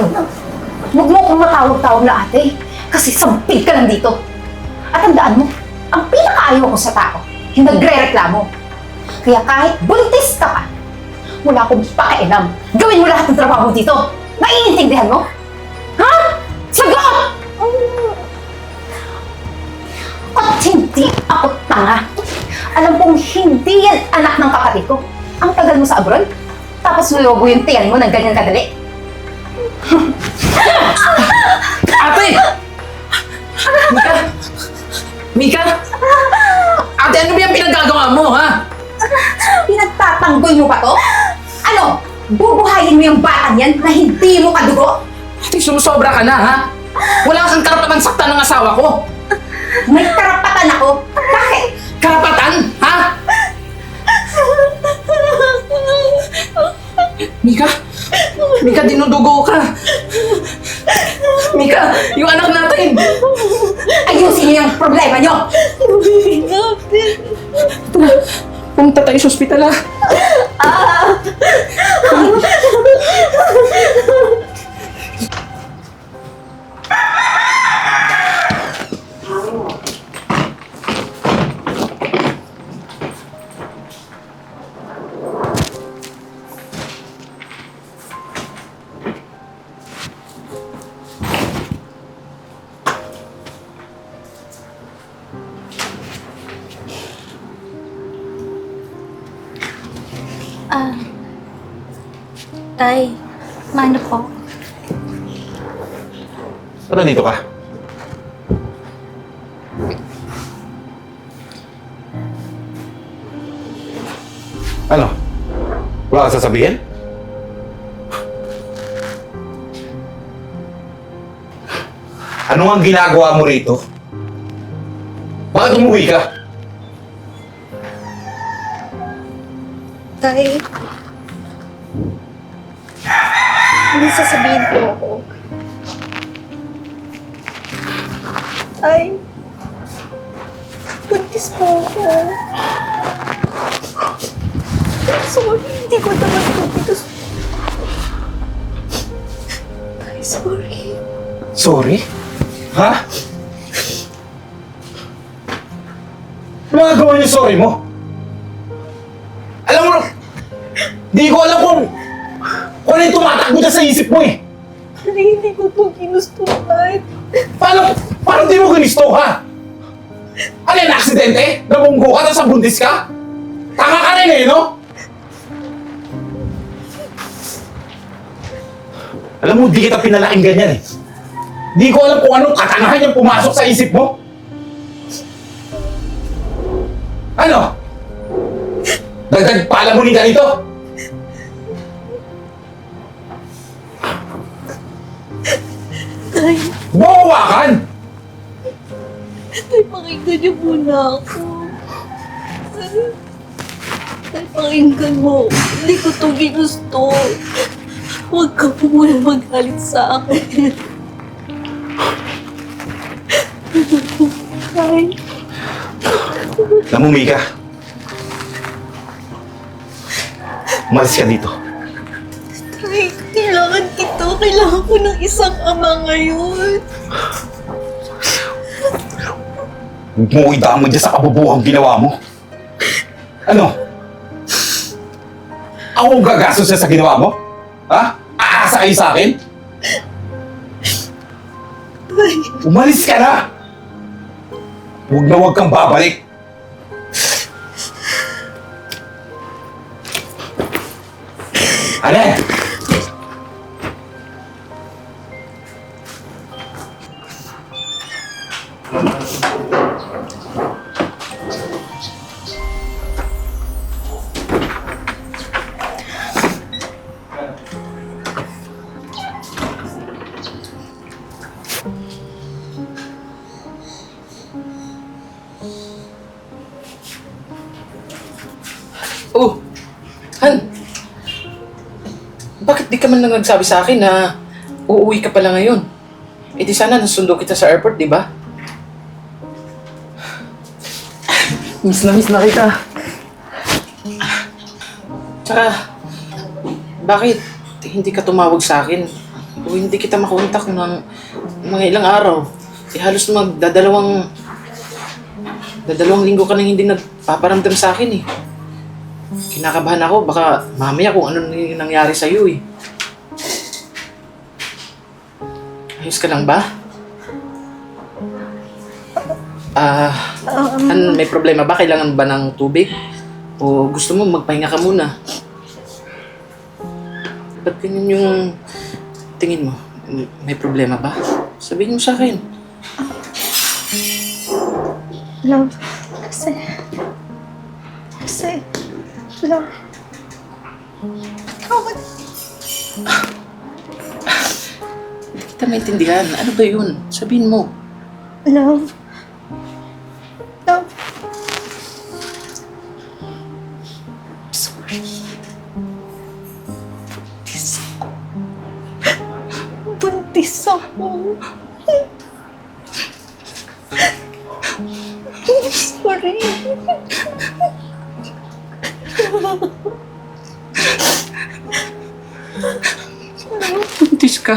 Una, huwag mo akong matawag-tawag na ate. Kasi sampil ka lang dito. At tandaan mo, ang pinakaayaw ko sa tao, yung nagre-reklamo. Kaya kahit buntis ka pa, wala akong pakialam. Gawin mo lahat ng trabaho dito. Naiintindihan mo? Ha? Sagot! At hindi ako tanga. Alam kong hindi yan anak ng kapatid ko. Ang tagal mo sa abroad, tapos lulobo yung tiyan mo ng ganyan kadali. Ate! Mika! Mika! Ate, ano ba yung pinagagawa mo, ha? Pinagtatanggoy mo pa to? Ano? Bubuhayin mo yung batang yan na hindi mo kadugo? Ate, sumusobra ka na, ha? Wala kang karapatang saktan ng asawa ko. May karapatan ako. Bakit? Karapatan, ha? Mika! Mika, dinudugo ka! Mika, yung anak natin! Ayusin niyo yung problema niyo! Tara, pumunta tayo sa ospital, ha? Ah. Tay, mano po? Ba't nandito ka? Ano? Wala ka sasabihin? Ano ang ginagawa mo rito? Bakit umuwi ka? Tay. Ano sasabihin po ako? Tay. Buntis po ako. Sorry, hindi ko naman po ito. Tay, sorry. Sorry? Ha? Ano nga gawa niyo sorry mo? Alam mo, di ko alam kung kung ano yung tumatakbo dyan sa isip mo eh. Tay, hindi ko po ginustuhan. Paano, paano di mo ginisto ha? Ano yan, aksidente? Nabunggo ka, tapos buntis ka? Tanga ka rin eh, no? Alam mo, di kita pinalaking ganyan eh. Di ko alam kung anong katangahan yung pumasok sa isip mo. Ano? Dagdag pala mo ni ganito? Tay, Bumawakan! tay, pakinggan niyo muna ako. Tay, pakinggan mo. Hindi ko to ginusto. Huwag ka po muna magalit sa akin. Tay, Alam mo, Mika. Umalis ka dito. Kailangan ko ng isang ama ngayon. Huwag mo idama dyan sa kabubuhang ginawa mo. Ano? Ako ang gagastos siya sa ginawa mo? Ha? Aasa kayo sa akin? Tay, Umalis ka na! Huwag na huwag kang babalik. Ano? Man lang nagsabi sa akin na uuwi ka pala ngayon? Eh di sana nasundo kita sa airport, di ba? miss na miss na kita. Tsaka, bakit hindi ka tumawag sa akin o hindi kita makontak ng mga ilang araw, eh halos magdadalawang dadalawang linggo ka nang hindi nagpaparamdam sa akin eh. Kinakabahan ako, baka mamaya kung ano nang nangyari sa'yo eh. Ayos ka lang ba? Ah, an, may problema ba? Kailangan ba ng tubig? O gusto mo magpahinga ka muna? Ba't ganyan yung tingin mo? May problema ba? Sabihin mo sa akin. Love, kasi... Kasi... Love... Ikaw ba... Kita maintindihan. Ano ba yun? Sabihin mo. Love... Love... Sorry. Buntis ako. Buntis ako. Sorry. Buntis ka?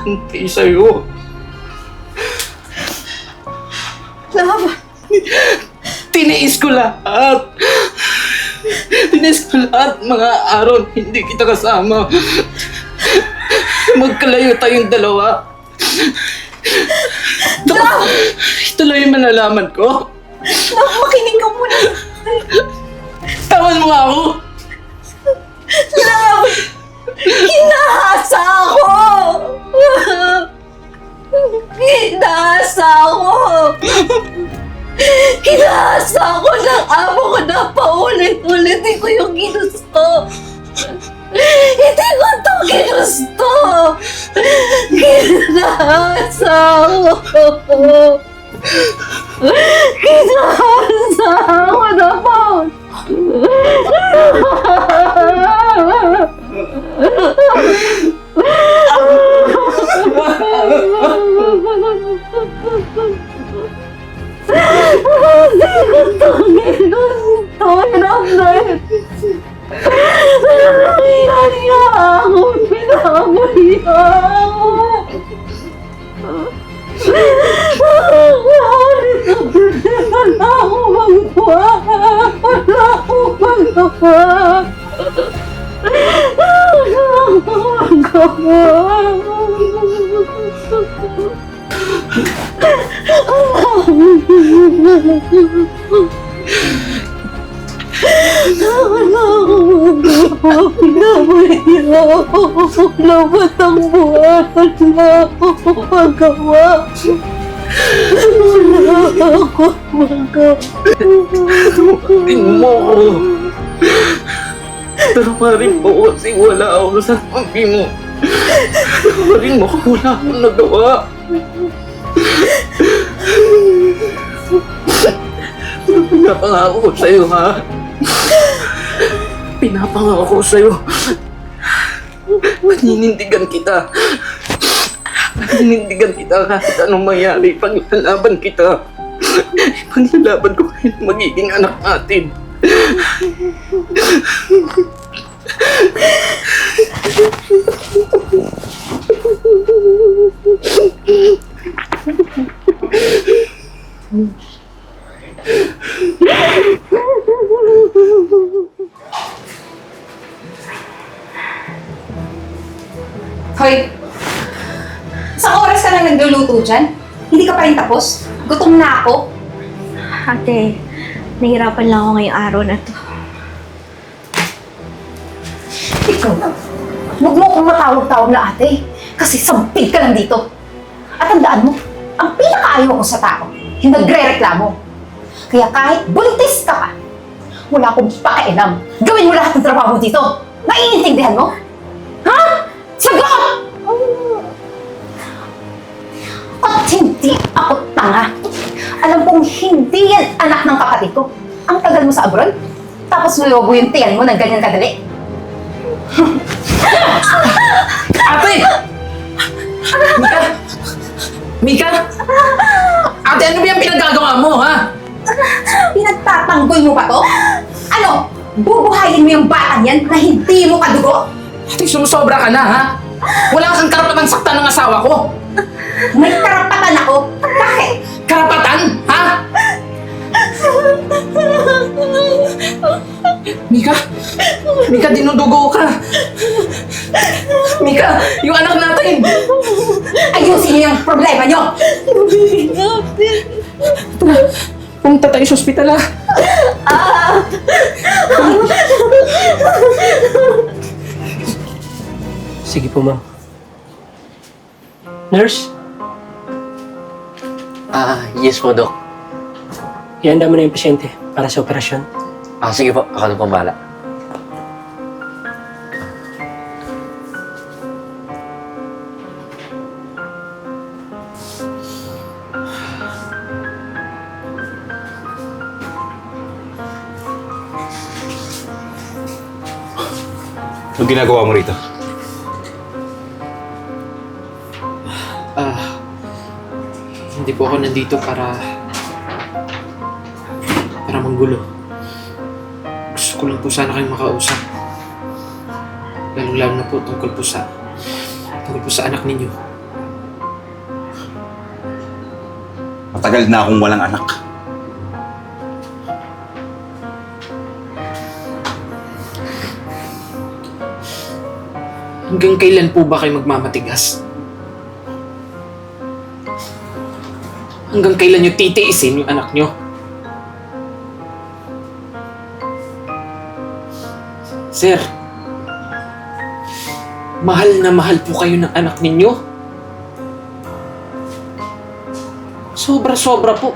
naghantay sa'yo. Love... Tiniis ko lahat. Tiniis ko lahat mga araw na hindi kita kasama. Magkalayo tayong dalawa. Ito, ito lang yung malalaman ko. Love, makinig ka muna. Tawan mo nga ako. Hinahasa ako! Hinahasa ako ng amo ko na paulit-ulit. Ko yung ginusto. Hindi ko to ginusto. Hinahasa ako. Hinahasa ako na paulit. Gusto, hirap Labat ang buwan. Wala akong magawa. Wala akong magawa. Tingnan mo ako. Pero pa rin po kasi wala ako sa papi mo. Rin mo kung wala akong nagawa. Pinapangako ko sa'yo, ha? Pinapangako ko sa'yo. Paninindigan kita. Paninindigan kita kahit anong mangyari. Paglalaban kita. Paglalaban ko kahit magiging anak natin. Nahirapan lang ako ngayong araw na to. Ikaw na. Huwag mo akong matawag-tawag na ate. Kasi sampid ka lang dito. At tandaan mo, ang pinakaayaw ko sa tao, yung nagre-reklamo. Kaya kahit buntis ka pa, wala akong pakialam. Gawin mo lahat ng trabaho dito. Naiintindihan mo? Ha? Sagot! At hindi ako tanga. Alam kong hindi yan anak ng kapatid ko. Ang tagal mo sa abroad, tapos lulobo yung tiyan mo ng ganyan kadali. Ate! Mika! Mika! Ate, ano ba yung pinagagawa mo, ha? Pinagtatanggol mo pa to? Ano? Bubuhayin mo yung batang yan na hindi mo kadugo? Ate, sumusobra ka na, ha? Wala kang karapatang saktan ng asawa ko. May karapatan ako. Bakit? Karapatan, ha? Mika! Mika, dinudugo ka! Mika, yung anak natin! Ayusin niyo yung problema niyo. Pumunta tayo sa ospital, ha? Sige po, ma'am. Nurse, Ah, yes po, Dok. ihanda mo na yung pasyente para sa operasyon. Ah, sige po. Ako na po bahala. Anong ginagawa mo rito? Hindi po ako nandito para... para manggulo. Gusto ko lang po sana kayong makausap. Lalong-lalo na po tungkol po sa... tungkol po sa anak ninyo. Matagal na akong walang anak. Hanggang kailan po ba kayo magmamatigas? Hanggang kailan nyo titiisin yung anak nyo? Sir, mahal na mahal po kayo ng anak ninyo. Sobra-sobra po.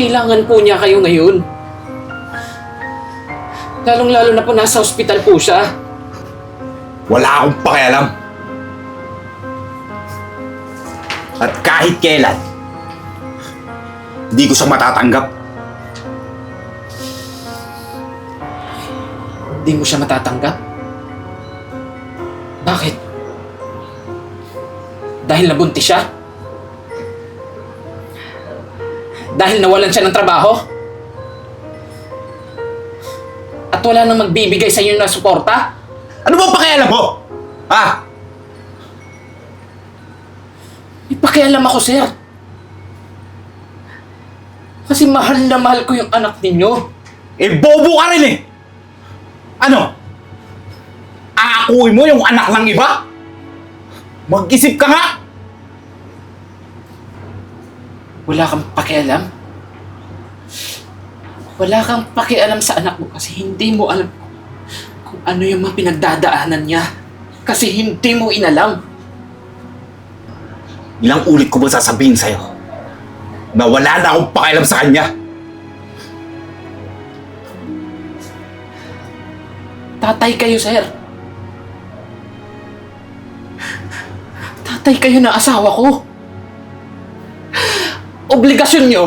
Kailangan po niya kayo ngayon. Lalong-lalo na po nasa ospital po siya. Wala akong pakialam. At kahit kailan, hindi ko siya matatanggap. Hindi mo siya matatanggap? Bakit? Dahil nabuntis siya? Dahil nawalan siya ng trabaho? At wala nang magbibigay sa inyo ng suporta? Ano ba pakialam mo? Ha? May pakialam ako, sir. Kasi mahal na mahal ko yung anak ninyo. Eh, bobo ka rin eh! Ano? Aakuin mo yung anak ng iba? Mag-isip ka nga! Wala kang pakialam? Wala kang pakialam sa anak mo kasi hindi mo alam kung ano yung mga pinagdadaanan niya. Kasi hindi mo inalam. Ilang ulit ko ba sasabihin sa'yo na wala na akong pakialam sa kanya? Tatay kayo, sir. Tatay kayo na asawa ko. Obligasyon nyo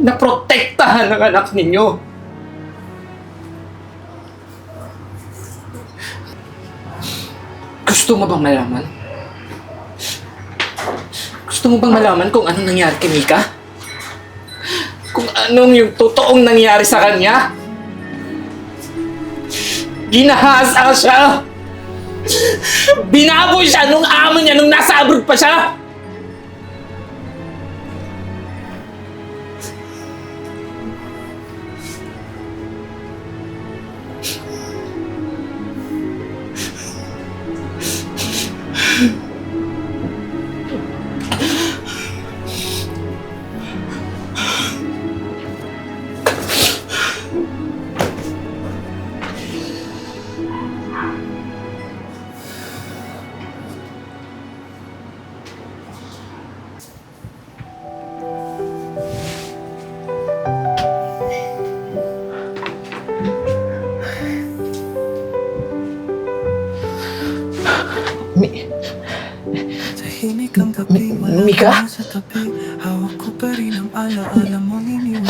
na protektahan ang anak ninyo. Gusto mo bang malaman? Gusto mo bang malaman kung anong nangyari kay Mika? Kung anong yung totoong nangyari sa kanya? Ginahasa siya! Binaboy siya nung amo niya nung nasa abroad pa siya!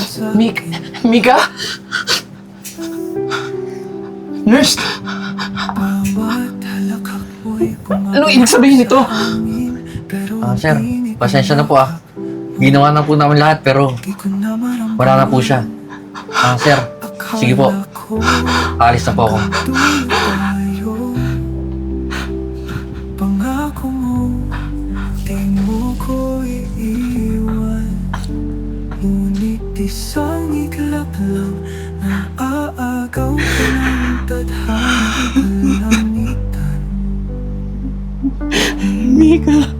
Sa Mik... Mika? Nurse, ano ibig sabihin nito? Ah, sir, pasensya na po ah. Ginawa na po namin lahat pero wala na po siya. Ah, sir, sige po. Aalis na po ako. Mika,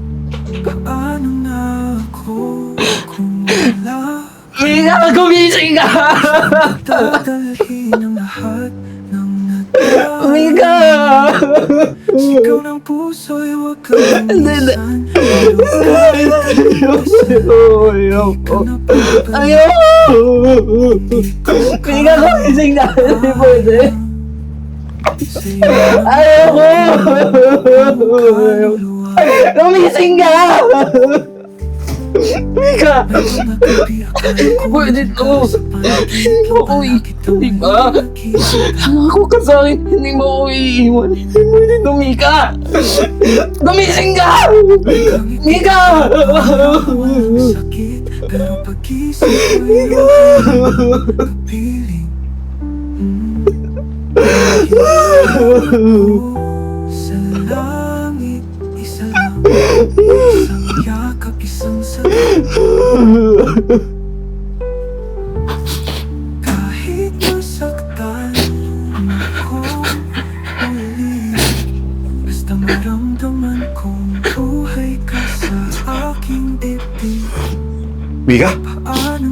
Paano na ako Kung wala Mika, gumising ka! Dadalhin ang lahat ng natira Mika! Sigaw ng puso'y huwag kang umisan Ayaw! Mika, gumising na! Hindi pwede! Ayoko! Gumising ka! Mika! Pwede to! Hindi mo ko i- Mika! Ako ka sa akin, hindi mo ko iiwan. Mo din Mika! Gumising ka! Mika! Sakit pero Sa langit, isa lang Isang yakap, isang sagot Kahit masaktan ako uli Basta maramdaman kong buhay Mika? Paano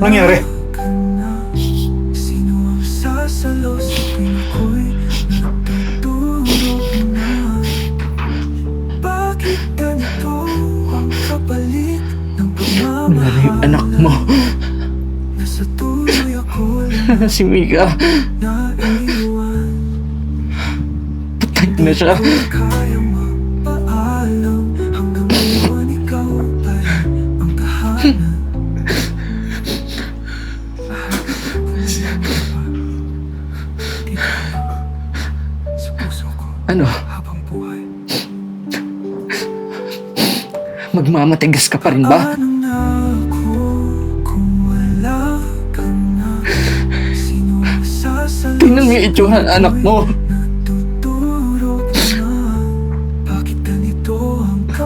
Nangyari? Lang si Mika. Patay na siya. Ano? Magmamatigas ka pa rin ba? Yung itsura ng anak mo.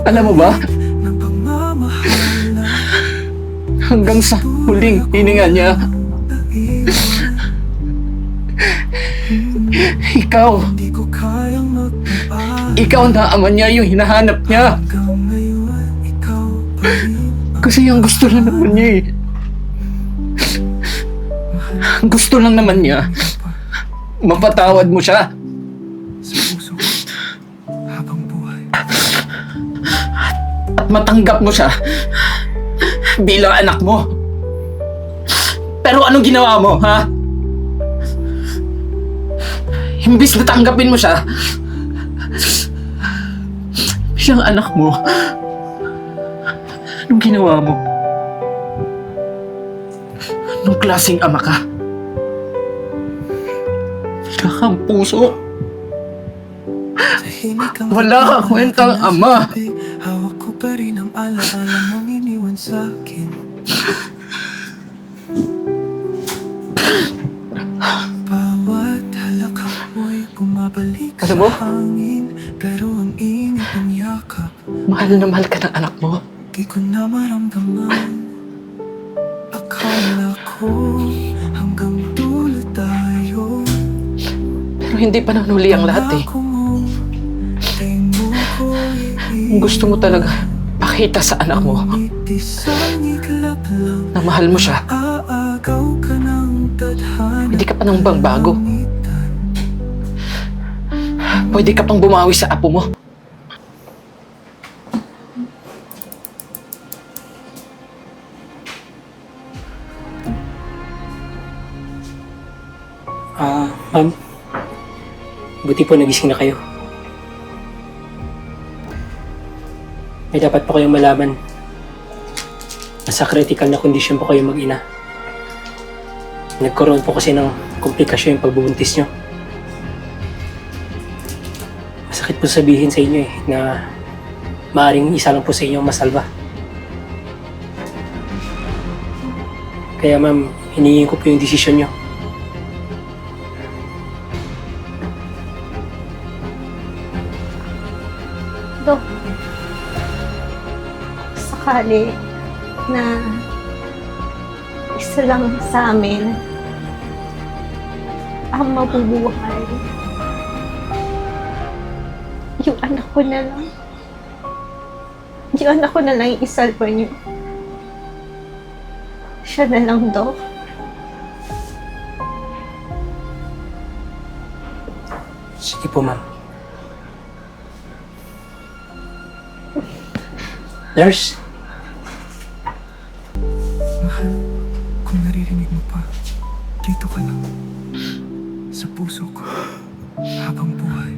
Alam mo ba? Hanggang sa huling hininga niya, ikaw, ikaw na ama niya yung hinahanap niya. Kasi ang gusto lang naman niya eh. Gusto lang naman niya, mapatawad mo siya. Sa puso ko habang buhay At matanggap mo siya bilang anak mo. Pero anong ginawa mo, ha? Imbis na tanggapin mo siya bilang anak mo, anong ginawa mo? Anong klaseng ama ka? Kang puso. Wala kang kwentang ama. Hawak ko pa rin ang alaala mong iniwan sa akin Bawat halakak mo'y bumabalik Alam mo? sa hangin Pero ang init ng yakap Mahal na mahal ka ng anak mo. Di ko na maramdaman Akala ko hanggang Pero hindi pa nanuli ang lahat eh. Gusto mo talaga pakita sa anak mo na mahal mo siya, hindi ka pa nang bago. Kalamitan. Pwede ka pang bumawi sa apo mo. Buti po nagising na kayo. May dapat po kayong malaman. Nasa critical na kondisyon po kayo mag-ina. Nagkaroon po kasi ng komplikasyon yung pagbubuntis nyo. Masakit po sabihin sa inyo eh, na maaring isa lang po sa inyo masalba. Kaya ma'am, hinihingin ko po yung desisyon nyo. Sakali na isa lang sa amin ang mabubuhay. Yung anak ko na lang. Yung anak ko na lang yung isalba niyo. Siya na lang, Dok. Sige po ma'am. Nurse, kung naririnig mo pa, dito ka lang. Sa puso ko, habang buhay.